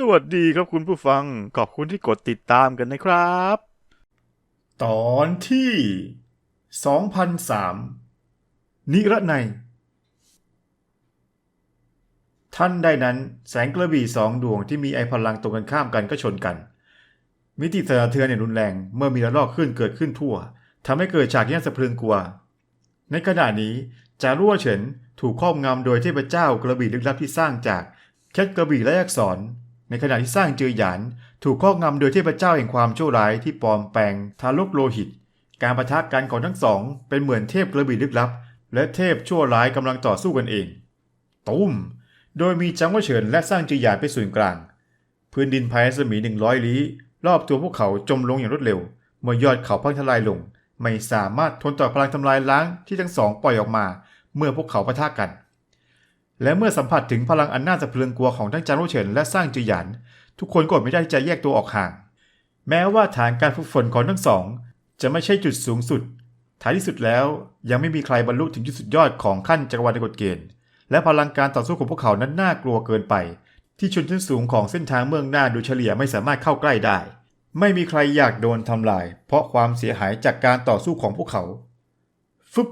สวัสดีครับคุณผู้ฟัง ขอบคุณที่กดติดตามกันนะครับ ตอนที่ 2003 นิรนัยท่านใดนั้นแสงกระบี่สองดวงที่มีไอพลังตรงกันข้ามกันก็ชนกัน มิติสะเทือนอย่างรุนแรงเมื่อมีระลอกขึ้นเกิดขึ้นทั่วทำให้เกิดฉากย่านสะพรึงกลัว ในขณะนี้จารั่วเฉินถูกครอบงำโดยเทพเจ้ากระบี่ลึกลับที่สร้างจากแคทกระบี่และอักษร ในขณะที่สร้างเจือหยานถูกครอบงำโดยเทพเจ้าแห่งความชั่วร้ายที่ปลอมแปลงทารกโลหิต การประทะกันของทั้งสอง เป็นเหมือนเทพกระบี่ลึกลับ และเทพชั่วร้ายกำลังต่อสู้กันเองตุ้มโดยมีจังหวะเฉินและสร้างจือหยานเป็นศูนย์กลาง พื้นดินภายในรัศมีหนึ่งร้อยลี้รอบตัวพวกเขาจมลงอย่างรวดเร็ว เมื่อยอดเขาพังทลายลง ไม่สามารถทนต่อพลังทำลายล้างที่ทั้งสองปล่อยออกมา เมื่อพวกเขาปะทะกัน และเมื่อสัมผัสถึงพลังอันน่าสะพรึงกลัวของทั้งจางโรเฉินและสร้างจือหยานทุกคนก็อดไม่ได้จะแยกตัวออกห่าง แม้ว่าฐานการฝึกฝนของทั้งสอง จะไม่ใช่จุดสูงสุด ท้ายที่สุดแล้วยังไม่มีใครบรรลุถึงจุดสุดยอดของขั้นจักรวาลในกฎเกณฑ์ และพลังการต่อสู้ของพวกเขานั้นน่ากลัวเกินไป ที่ชนชั้นสูงของเส้นทางเมืองหน้าดูเฉลี่ยไม่สามารถเข้าใกล้ได้ ไม่มีใครอยากโดนทำลาย เพราะความเสียหายจากการต่อสู้ของพวกเขาฟึบ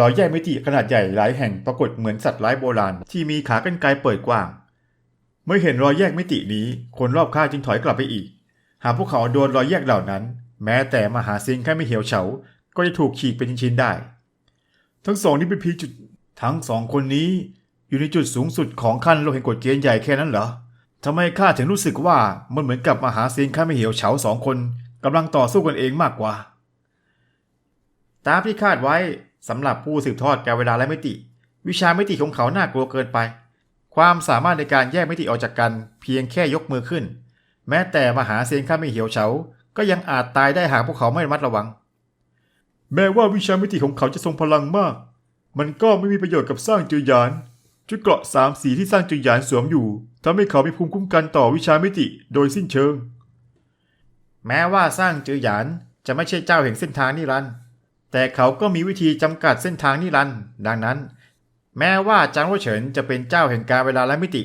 รอยแยกมิติขนาดใหญ่หลายแห่งปรากฏเหมือนสัตว์ร้ายโบราณ ที่มีขากรรไกรเปิดกว้าง เมื่อเห็นรอยแยกมิตินี้ คนรอบข้างจึงถอยกลับไปอีก หากพวกเขาโดนรอยแยกเหล่านั้น แม้แต่มหาซิงแค่ไม่เหี่ยวเฉา ก็จะถูกฉีกเป็นชิ้นๆได้ ทั้งสองนี้เป็นเพียงจุดทั้งสองคนนี้ อยู่ในจุดสูงสุดของขั้นโลกแห่งกฎเกณฑ์ใหญ่แค่นั้นเหรอทำไมข้าถึงรู้สึกว่ามันเหมือนกับมหาซิงแค่ไม่เหี่ยวเฉาสองคนกำลังต่อสู้กันเองมากกว่า ตามที่คาดไว้สำหรับผู้สืบทอดการเวลาและมิติ วิชามิติของเขาน่ากลัวเกินไป ความสามารถในการแยกมิติออกจากกัน เพียงแค่ยกมือขึ้น แม้แต่มหาเซนข้าไม่เหี่ยวเฉา ก็ยังอาจตายได้หากพวกเขาไม่ระมัดระวัง แม้ว่าวิชามิติของเขาจะทรงพลังมาก มันก็ไม่มีประโยชน์กับสร้างจือยานชุดเกราะสามสีที่สร้างจือยานสวมอยู่ทำให้เขามีภูมิคุ้มกันต่อวิชามิติโดยสิ้นเชิง แม้ว่าสร้างจือหยานจะไม่ใช่เจ้าแห่งเส้นทางนิรันดร์ แต่เขาก็มีวิธีจำกัดเส้นทางนิรันด์ดังนั้น แม้ว่าจางโวเฉินจะเป็นเจ้าแห่งการเวลาและมิติ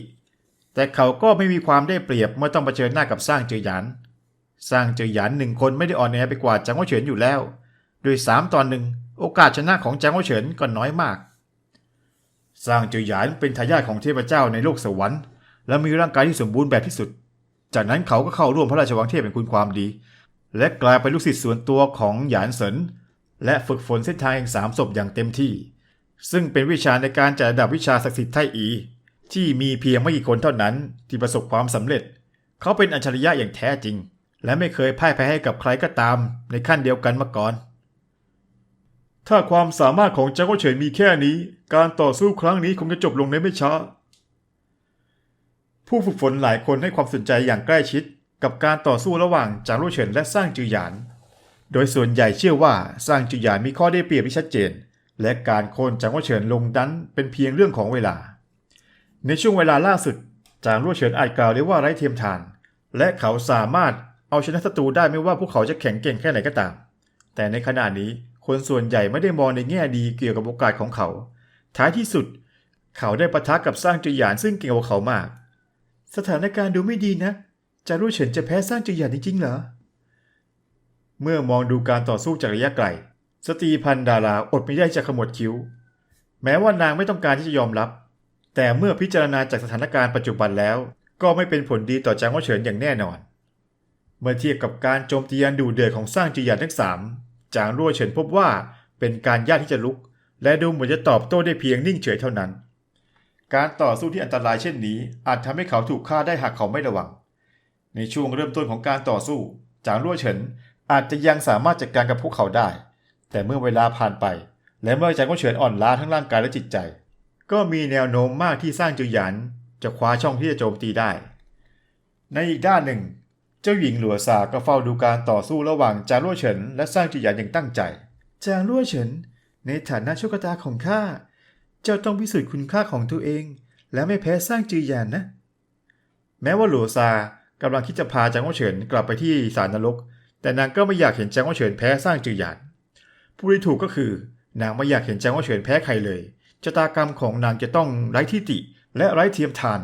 แต่เขาก็ไม่มีความได้เปรียบเมื่อต้องเผชิญหน้ากับสร้างเจอหยาน สร้างเจอหยานหนึ่งคนไม่ได้อ่อนแอไปกว่าจางโวเฉินอยู่แล้ว โดยสามตอนหนึ่งโอกาสชนะของจางโวเฉินก็น้อยมาก สร้างเจอหยานเป็นทายาทของเทพเจ้าในโลกสวรรค์ และมีร่างกายที่สมบูรณ์แบบที่สุด จากนั้นเขาก็เข้าร่วมพระราชวังเทพเป็นคุณความดี และกลายเป็นลูกศิษย์ส่วนตัวของหยานเสิน และฝึกฝนเส้นทางแห่งสามศพอย่างเต็มที่ ซึ่งเป็นวิชาในการจัดระดับวิชาศักดิ์สิทธิ์ไทอี ที่มีเพียงไม่กี่คนเท่านั้นที่ประสบความสำเร็จ เขาเป็นอัจฉริยะอย่างแท้จริง และไม่เคยพ่ายแพ้ให้กับใครก็ตามในขั้นเดียวกันมาก่อน ถ้าความสามารถของเจ้าก็เฉินมีแค่นี้ การต่อสู้ครั้งนี้คงจะจบลงในไม่ช้าผู้ฝึกฝนหลายคนให้ความสนใจอย่างใกล้ชิด กับการต่อสู้ระหว่างจางลู่เฉินและสร้างจือหยาน โดยส่วนใหญ่เชื่อว่าสร้างจือหยานมีข้อได้เปรียบที่ชัดเจน และการโค่นจางลู่เฉินลงนั้นเป็นเพียงเรื่องของเวลา ในช่วงเวลาล่าสุด จางลู่เฉินอาจกล่าวได้ว่าไร้เทียมทาน และเขาสามารถเอาชนะศัตรูได้ไม่ว่าพวกเขาจะแข็งเก่งแค่ไหนก็ตาม แต่ในขณะนี้คนส่วนใหญ่ไม่ได้มองในแง่ดีเกี่ยวกับโอกาสของเขา ท้ายที่สุด เขาได้ปะทะกับสร้างจือหยานซึ่งเก่งกว่าเขามาก สถานการณ์ดูไม่ดีนะจะรู้เฉินจะแพ้สร้างจือหยานจริงๆเหรอ เมื่อมองดูการต่อสู้จากระยะไกล สตรีพันดาราอดไม่ได้จะขมวดคิ้ว แม้ว่านางไม่ต้องการที่จะยอมรับ แต่เมื่อพิจารณาจากสถานการณ์ปัจจุบันแล้ว ก็ไม่เป็นผลดีต่อจางว่าเฉินอย่างแน่นอน เมื่อเทียบกับการโจมตีอันดุเดือดของสร้างจือหยานทั้งสามจางรั่วเฉินพบว่าเป็นการยากที่จะลุก และดูเหมือนจะตอบโต้ได้เพียงนิ่งเฉยเท่านั้น การต่อสู้ที่อันตรายเช่นนี้ อาจทำให้เขาถูกฆ่าได้หากเขาไม่ระวัง ในช่วงเริ่มต้นของการต่อสู้ จางรั่วเฉิน อาจจะยังสามารถจัดการกับพวกเขาได้ แต่เมื่อเวลาผ่านไป และเมื่อจางเฉินอ่อนล้าทั้งร่างกายและจิตใจ ก็มีแนวโน้มมากที่สร้างจือหยานจะคว้าช่องที่จะโจมตีได้ ในอีกด้านหนึ่ง เจ้าหญิงหลัวซาก็เฝ้าดูการต่อสู้ระหว่างจางรั่วเฉินและสร้างจือหยานอย่างตั้งใจ จางรั่วเฉิน ในฐานะโชคชะตาของข้า เจ้าต้องพิสูจน์คุณค่าของตัวเอง และไม่แพ้สร้างจือหยานนะ แม้ว่าหลัวซากำลังคิดจะพาจางว่าเฉินกลับไปที่สารนรก แต่นางก็ไม่อยากเห็นจางว่าเฉินแพ้สร้างจือหยานผู้ที่ถูกก็คือ นางไม่อยากเห็นจางว่าเฉินแพ้ใครเลยชะตากรรมของนางจะต้องไร้ที่ติและไร้เทียมทาน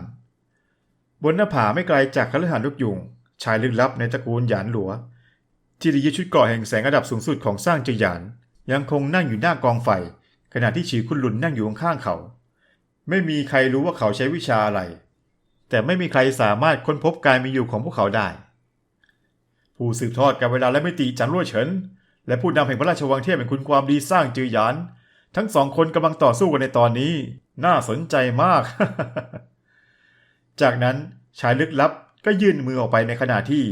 บนหน้าผาไม่ไกลจากคฤหาสน์ลูกยุง ชายลึกลับในตระกูลหยานหลัว ที่ได้ยึดชุดเกราะแห่งแสงระดับสูงสุดของสร้างจือหยาน ยังคงนั่งอยู่หน้ากองไฟ ขณะที่ฉีคุณหลุนนั่งอยู่ข้างเขา ไม่มีใครรู้ว่าเขาใช้วิชาอะไร แต่ไม่มีใครสามารถค้นพบการมีอยู่ของพวกเขาได้ ผู้สืบทอดการเวลาและมิติจันรั่วเฉิน และผู้นำแห่งพระราชวังเทพแห่งคุณความดีสร้างจือหยาน ทั้งสองคนกำลังต่อสู้กันในตอนนี้ น่าสนใจมาก จากนั้นชายลึกลับก็ยื่นมือออกไปในขณะที่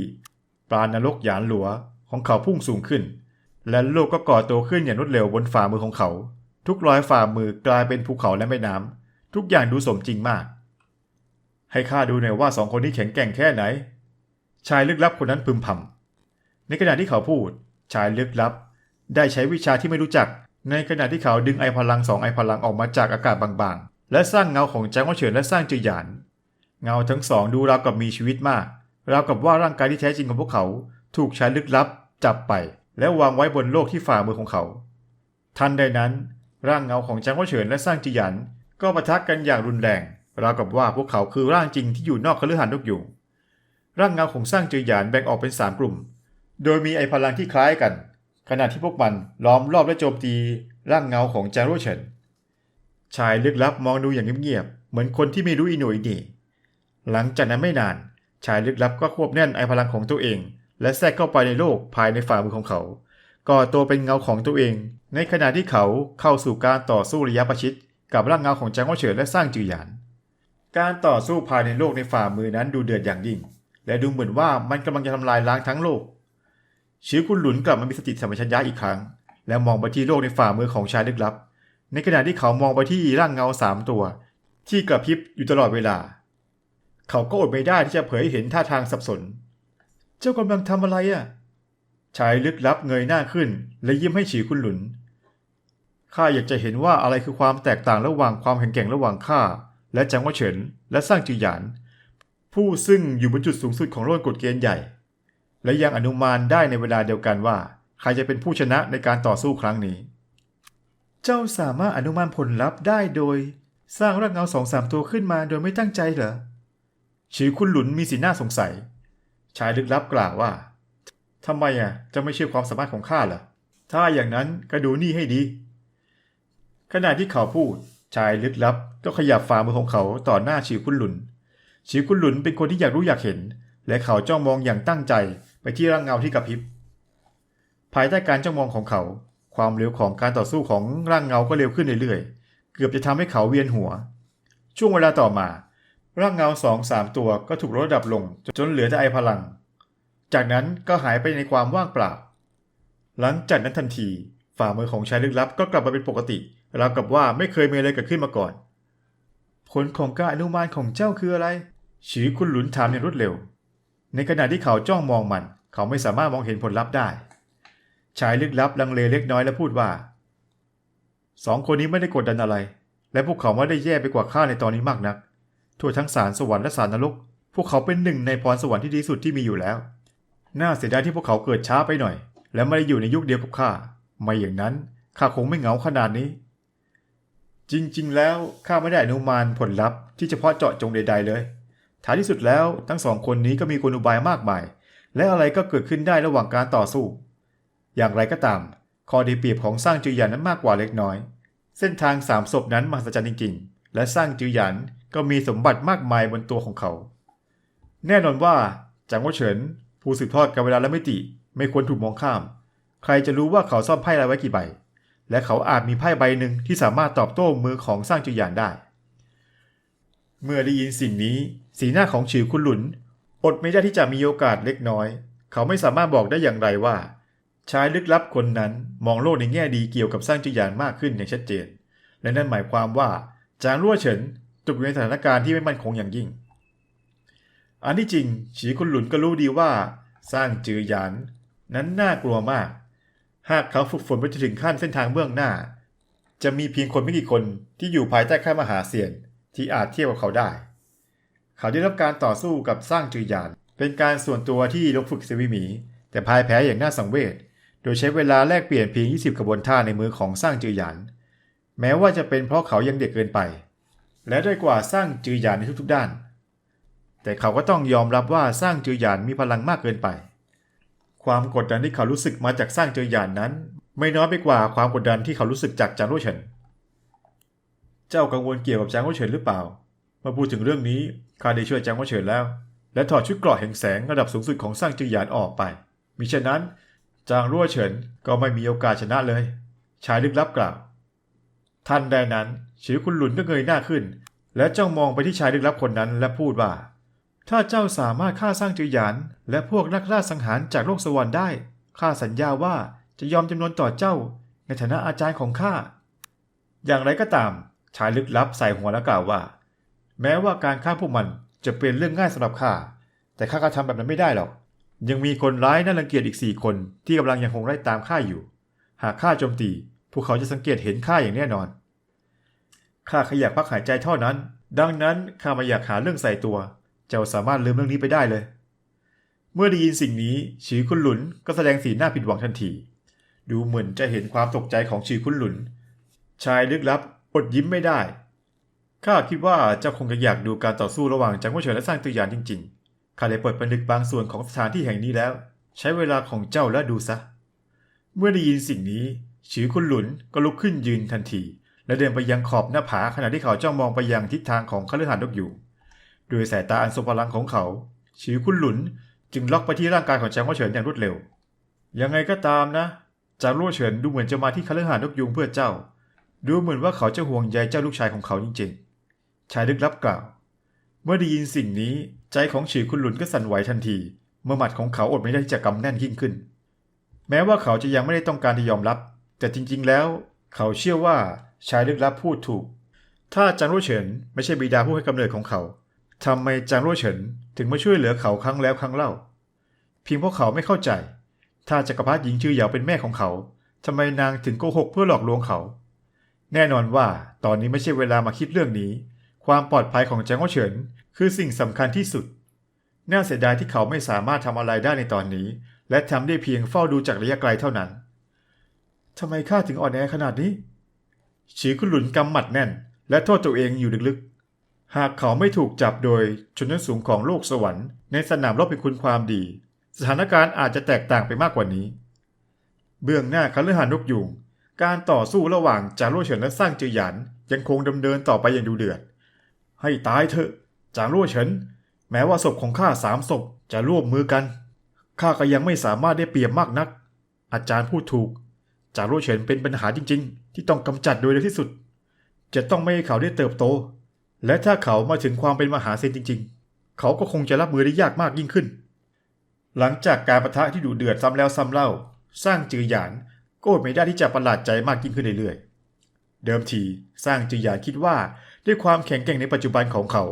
ปราณนรกหยานหลัวของเขาพุ่งสูงขึ้น และโลกก็ก่อตัวขึ้นอย่างรวดเร็วบนฝ่ามือของเขา ทุกรอยฝ่ามือกลายเป็นภูเขาและแม่น้ำทุกอย่างดูสมจริงมาก ให้ข้าดูหน่อยว่าสองคนนี้แข็งแกร่งแค่ไหน ชายลึกลับคนนั้นพึมพำ ในขณะที่เขาพูดชายลึกลับ ได้ใช้วิชาที่ไม่รู้จัก ในขณะที่เขาดึงไอพลังสองไอพลังออกมาจากอากาศบางๆ และสร้างเงาของแจ้งว่าเฉินและสร้างจือหยาน เงาทั้งสองดูราวกับมีชีวิตมาก ราวกับว่าร่างกายที่แท้จริงของพวกเขา ถูกชายลึกลับ จับไป แล้ววางไว้บนโลกที่ฝ่ามือของเขา ทันใดนั้น ร่างเงาของแจางว่าเฉินและสร้างจีหยันก็ปะทะกกันอย่างรุนแรง ราวกับว่าพวกเขาคือร่างจริงที่อยู่นอกคฤหาสน์นกอยูงร่างเงาของสร้างจือหยานแบ่งออกเป็นสามกลุ่ม โดยมีไอพลังที่คล้ายกัน ขณะที่พวกมันล้อมรอบและโจมตีร่างเงาของจารั่วเฉินชายลึกลับมองดูอย่างเงียบๆเหมือนคนที่ไม่รู้อีโหนอีหน่หลังจากนั้นไม่นาน ชายลึกลับก็ควบแน่นไอพลังของตัวเอง และแทรกเข้าไปในโลกภายในฝ่ามือของเขาก่อตัวเป็นเงาของตัวเอง ในขณะที่เขาเข้าสู่การต่อสู้ระยะประชิดกับร่างเงาของจางวเฉินและสร้างจือหยาน การต่อสู้ภายในโลกในฝ่ามือนั้นดูเดือดอย่างยิ่ง และดูเหมือนว่ามันกำลังจะทำลายล้างทั้งโลก ชิวคุณหลุนกลับมามีสติสัมปชัญญะอีกครั้ง และมองไปที่โลกในฝ่ามือของชายลึกลับ ในขณะที่เขามองไปที่ร่างเงาสามตัว ที่กระพริบอยู่ตลอดเวลา เขาก็อดไม่ได้ที่จะเผยให้เห็นท่าทางสับสน เจ้ากำลังทำอะไรอะชายลึกลับเงยหน้าขึ้น และยิ้มให้ฉีคุณหลุน ข้าอยากจะเห็นว่าอะไรคือความแตกต่างระหว่างความแข็งแกร่งระหว่างข้าและจังหวะเฉินและสร้างจือหยาน ผู้ซึ่งอยู่บนจุดสูงสุดของโลกกฎเกณฑ์ใหญ่ และยังอนุมานได้ในเวลาเดียวกันว่า ใครจะเป็นผู้ชนะในการต่อสู้ครั้งนี้ เจ้าสามารถอนุมานผลลัพธ์ได้โดย สร้างร่างเงาสองสามตัวขึ้นมาโดยไม่ตั้งใจเหรอฉีคุณหลุนมีสีหน้าสงสัย ชายลึกลับกล่าวว่าทำไมอะจะไม่เชื่อความสามารถของข้าเหรอถ้าอย่างนั้นก็ดูนี่ให้ดี ขณะที่เขาพูด ชายลึกลับก็ขยับฝ่ามือของเขาต่อหน้าฉีคุณหลุนฉีคุณหลุนเป็นคนที่อยากรู้อยากเห็น และเขาจ้องมองอย่างตั้งใจ ไปที่ร่างเงาที่กระพริบ ภายใต้การจ้องมองของเขา ความเร็วของการต่อสู้ของร่างเงาก็เร็วขึ้นเรื่อยๆ เกือบจะทำให้เขาเวียนหัว ช่วงเวลาต่อมา ร่างเงาสองสามตัวก็ถูกลดระดับลงจนเหลือแต่ไอพลัง จากนั้นก็หายไปในความว่างเปล่า หลังจากนั้นทันที ฝ่ามือของชายลึกลับก็กลับมาเป็นปกติราวกับว่าไม่เคยมีอะไรเกิดขึ้นมาก่อน ผลของการอนุมานของเจ้าคืออะไรฉีคุณหลุนถามอย่างรวดเร็ว ในขณะที่เขาจ้องมองมัน เขาไม่สามารถมองเห็นผลลัพธ์ได้ ชายลึกลับลังเลเล็กน้อยและพูดว่าสองคนนี้ไม่ได้กดดันอะไร และพวกเขาไม่ได้แย่ไปกว่าข้าในตอนนี้มากนัก ทั่วทั้งสารสวรรค์และสารนรก พวกเขาเป็นหนึ่งในพรสวรรค์ที่ดีสุดที่มีอยู่แล้ว น่าเสียดายที่พวกเขาเกิดช้าไปหน่อย และไม่ได้อยู่ในยุคเดียวกับข้า ไม่อย่างนั้นข้าคงไม่เหงาขนาดนี้ จริงๆ แล้วข้าไม่ได้อนุมานผลลัพธ์ที่เฉพาะเจาะจงใด ๆ เลย ท้ายที่สุดแล้วทั้งสองคนนี้ก็มีกลอุบายมากมาย และอะไรก็เกิดขึ้นได้ระหว่างการต่อสู้ อย่างไรก็ตาม ข้อดีเปรียบของสร้างจือหยันนั้นมากกว่าเล็กน้อย เส้นทางสามศพนั้นมหัศจรรย์จริงๆ และสร้างจือหยันก็มีสมบัติมากมายบนตัวของเขา แน่นอนว่าจางว่าเฉิน ผู้สืบทอดการเวลาและมิติ ไม่ควรถูกมองข้าม ใครจะรู้ว่าเขาซ่อนไพ่อะไรไว้กี่ใบ และเขาอาจมีไพ่ใบหนึ่งที่สามารถตอบโต้มือของสร้างจือหยานได้ เมื่อได้ยินสิ่งนี้ สีหน้าของฉิวคุณหลุน อดไม่ได้ที่จะมีโอกาสเล็กน้อย เขาไม่สามารถบอกได้อย่างไรว่า ชายลึกลับคนนั้นมองโลกในแง่ดีเกี่ยวกับสร้างจือหยานมากขึ้นอย่างชัดเจน และนั่นหมายความว่าจางรั่วเฉินตกอยู่ในสถานการณ์ที่ไม่มั่นคงอย่างยิ่ง อันที่จริงฉีคุณหลุนก็รู้ดีว่า สร้างจือหยานนั้นน่ากลัวมาก หากเขาฝึกฝนไปจนถึงขั้นเส้นทางเบื้องหน้า จะมีเพียงคนไม่กี่คนที่อยู่ภายใต้ค่ายมหาเซียนที่อาจเทียบกับเขาได้ เขาได้รับการต่อสู้กับสร้างจือหยาน เป็นการส่วนตัวที่ลงฝึกเซวิหมี แต่พ่ายแพ้อย่างน่าสังเวช โดยใช้เวลาแลกเปลี่ยนเพียง 20กระบวนท่าในมือของสร้างจือหยาน แม้ว่าจะเป็นเพราะเขายังเด็กเกินไป และด้อยกว่าสร้างจือหยานในทุกๆด้าน แต่เขาก็ต้องยอมรับว่าสร้างจือหยานมีพลังมากเกินไป ความกดดันที่เขารู้สึกมาจากสร้างจือหยานนั้น ไม่น้อยไปกว่าความกดดันที่เขารู้สึกจากจางรุ่เฉิน เจ้ากังวลเกี่ยวกับจางรุ่เฉินหรือเปล่า มาพูดถึงเรื่องนี้ข้าได้ช่วยจางรุ่เฉินแล้ว และถอดชุดเกราะแห่งแสงระดับสูงสุดของสร้างจือหยานออกไป มิฉะนั้น จางรั่วเฉินก็ไม่มีโอกาสชนะเลยชายลึกลับกล่าวทันใดนั้นฉีคุณหลุนก็เงยหน้าขึ้น และจ้องมองไปที่ชายลึกลับคนนั้นและพูดว่า ถ้าเจ้าสามารถฆ่าสร้างจือหยาน และพวกนักล่าสังหารจากโลกสวรรค์ได้ข้าสัญญาว่าจะยอมจำนวนต่อเจ้า ในฐานะอาจารย์ของข้าอย่างไรก็ตาม ชายลึกลับใส่หัวและกล่าวว่า แม้ว่าการฆ่าพวกมันจะเป็นเรื่องง่ายสำหรับข้าแต่ข้าก็ทำแบบนั้นไม่ได้หรอก ยังมีคนร้ายน่ารังเกียจอีกสี่คนที่กำลังยังคงไล่ตามข้าอยู่ หากข้าโจมตี พวกเขาจะสังเกตเห็นข้าอย่างแน่นอนข้าขยักพักหายใจเท่านั้น ดังนั้นข้าไม่อยากหาเรื่องใส่ตัว เจ้าสามารถลืมเรื่องนี้ไปได้เลย เมื่อได้ยินสิ่งนี้ชีคุณหลุนก็แสดงสีหน้าผิดหวังทันที ดูเหมือนจะเห็นความตกใจของชีคุณหลุน ชายลึกลับอดยิ้มไม่ได้ ข้าคิดว่าเจ้าคงจะอยากดูการต่อสู้ระหว่างจังหวัดเฉินและสร้างตัวอย่างจริง ๆ ข้าได้เปิดผนึกบางส่วนของสถานที่แห่งนี้แล้ว ใช้เวลาของเจ้าและดูซะ เมื่อได้ยินสิ่งนี้ชือคุณหลุนก็ลุกขึ้นยืนทันที และเดินไปยังขอบหน้าผาขณะที่เขาจ้องมองไปยังทิศทางของคฤหาสน์นกอยู่โดยสายตาอันทรงพลังของเขาชือคุณหลุนจึงล็อกไปที่ร่างกายของจางว่าเฉินอย่างรวดเร็ว ยังไงก็ตามนะจางรั่วเฉินดูเหมือนจะมาที่คฤหาสน์นกยุงเพื่อเจ้า ดูเหมือนว่าเขาจะห่วงใยเจ้าลูกชายของเขาจริงๆ ชายลึกลับกล่าว เมื่อได้ยินสิ่งนี้ใจของฉีคุณหลุนก็สั่นไหวทันที เมื่อหมัดของเขาอดไม่ได้ที่จะกำแน่นยิ่งขึ้น แม้ว่าเขาจะยังไม่ได้ต้องการที่ยอมรับ แต่จริงๆแล้ว เขาเชื่อว่าชายลึกลับพูดถูก ถ้าจางรั่วเฉินไม่ใช่บิดาผู้ให้กำเนิดของเขาทำไมจางรั่วเฉินถึงมาช่วยเหลือเขาครั้งแล้วครั้งเล่า เพียงเพราะเขาไม่เข้าใจ ถ้าจักรพรรดิหญิงชื่อเหยาเป็นแม่ของเขาทำไมนางถึงโกหกเพื่อหลอกลวงเขา แน่นอนว่าตอนนี้ไม่ใช่เวลามาคิดเรื่องนี้ ความปลอดภัยของจางโอเฉิน คือสิ่งสำคัญที่สุด น่าเสียดายที่เขาไม่สามารถทำอะไรได้ในตอนนี้ และทำได้เพียงเฝ้าดูจากระยะไกลเท่านั้นทำไมข้าถึงอ่อนแอขนาดนี้ฉีคุณหลุนกำหมัดแน่น และโทษตัวเองอยู่ลึกๆ หากเขาไม่ถูกจับโดยชนชั้นสูงของโลกสวรรค์ในสนามรบเป็นคุณความดี สถานการณ์อาจจะแตกต่างไปมากกว่านี้ เบื้องหน้าคฤหาสน์นกยูงการต่อสู้ระหว่างจางโล่เฉินและสร้างจือหยานยังคงดำเนินต่อไปอย่างดูเดือด ให้ตายเถอะ จางโล่เฉิน แม้ว่าศพของข้าสามศพจะร่วมมือกัน ข้าก็ยังไม่สามารถได้เปรียบมากนัก อาจารย์พูดถูก จางโล่เฉินเป็นปัญหาจริง ๆ ที่ต้องกำจัดโดยเร็วที่สุด จะต้องไม่ให้เขาได้เติบโต และถ้าเขามาถึงความเป็นมหาเศรษฐีจริง ๆ เขาก็คงจะรับมือได้ยากมากยิ่งขึ้น หลังจากการประทะที่ดุเดือดซ้ำแล้วซ้ำเล่า สร้างจือหยานก็อดไม่ได้ที่จะประหลาดใจมากยิ่งขึ้นเรื่อยๆเดิมทีสร้างจือหยานคิดว่า ด้วยความแข็งแกร่งในปัจจุบันของเขา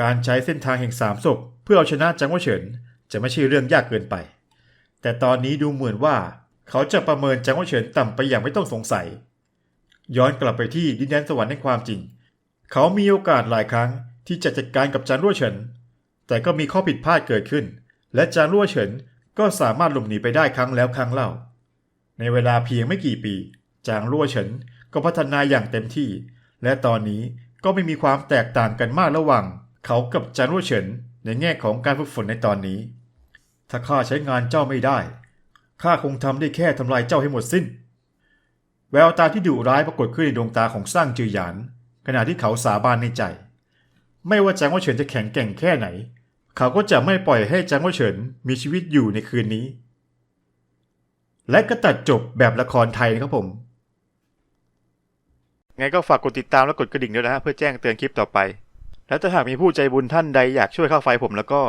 การใช้เส้นทางแห่งสามศพเพื่อเอาชนะจังหวะเฉินจะไม่ใช่เรื่องยากเกินไป แต่ตอนนี้ดูเหมือนว่าเขาจะประเมินจังหวะเฉินต่ำไปอย่างไม่ต้องสงสัย ย้อนกลับไปที่ดินแดนสวรรค์ในความจริง เขามีโอกาสหลายครั้งที่จะจัดการกับจางรั่วเฉิน แต่ก็มีข้อผิดพลาดเกิดขึ้น และจางรั่วเฉินก็สามารถหลบหนีไปได้ครั้งแล้วครั้งเล่า ในเวลาเพียงไม่กี่ปี จางรั่วเฉินก็พัฒนาอย่างเต็มที่ และตอนนี้ก็ไม่มีความแตกต่างกันมากระหว่าง เขากับจางรั่วเฉินในแง่ของการฝึกฝนในตอนนี้ ถ้าข้าใช้งานเจ้าไม่ได้ ข้าคงทำได้แค่ทำลายเจ้าให้หมดสิ้น แววตาที่ดุร้ายปรากฏขึ้นในดวงตาของสร้างจือหยาน ขณะที่เขาสาบานในใจ ไม่ว่าจางว่าเฉินจะแข็งแกร่งแค่ไหน เขาก็จะไม่ปล่อยให้จางว่าเฉินมีชีวิตอยู่ในคืนนี้ และก็ตัดจบแบบละครไทยนะครับผม ไงก็ฝากกดติดตามและกดกระดิ่งด้วยนะฮะเพื่อแจ้งเตือนคลิปต่อไป และถ้าหากมีผู้ใจบุญท่านใดอยากช่วยค่าไฟผมแล้วก็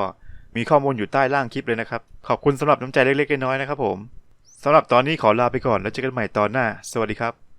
มีข้อมูลอยู่ใต้ล่างคลิปเลยนะครับ ขอบคุณสำหรับน้ำใจเล็กๆน้อยๆนะครับผมสำหรับตอนนี้ขอลาไปก่อนแล้วเจอกันใหม่ตอนหน้า สวัสดีครับ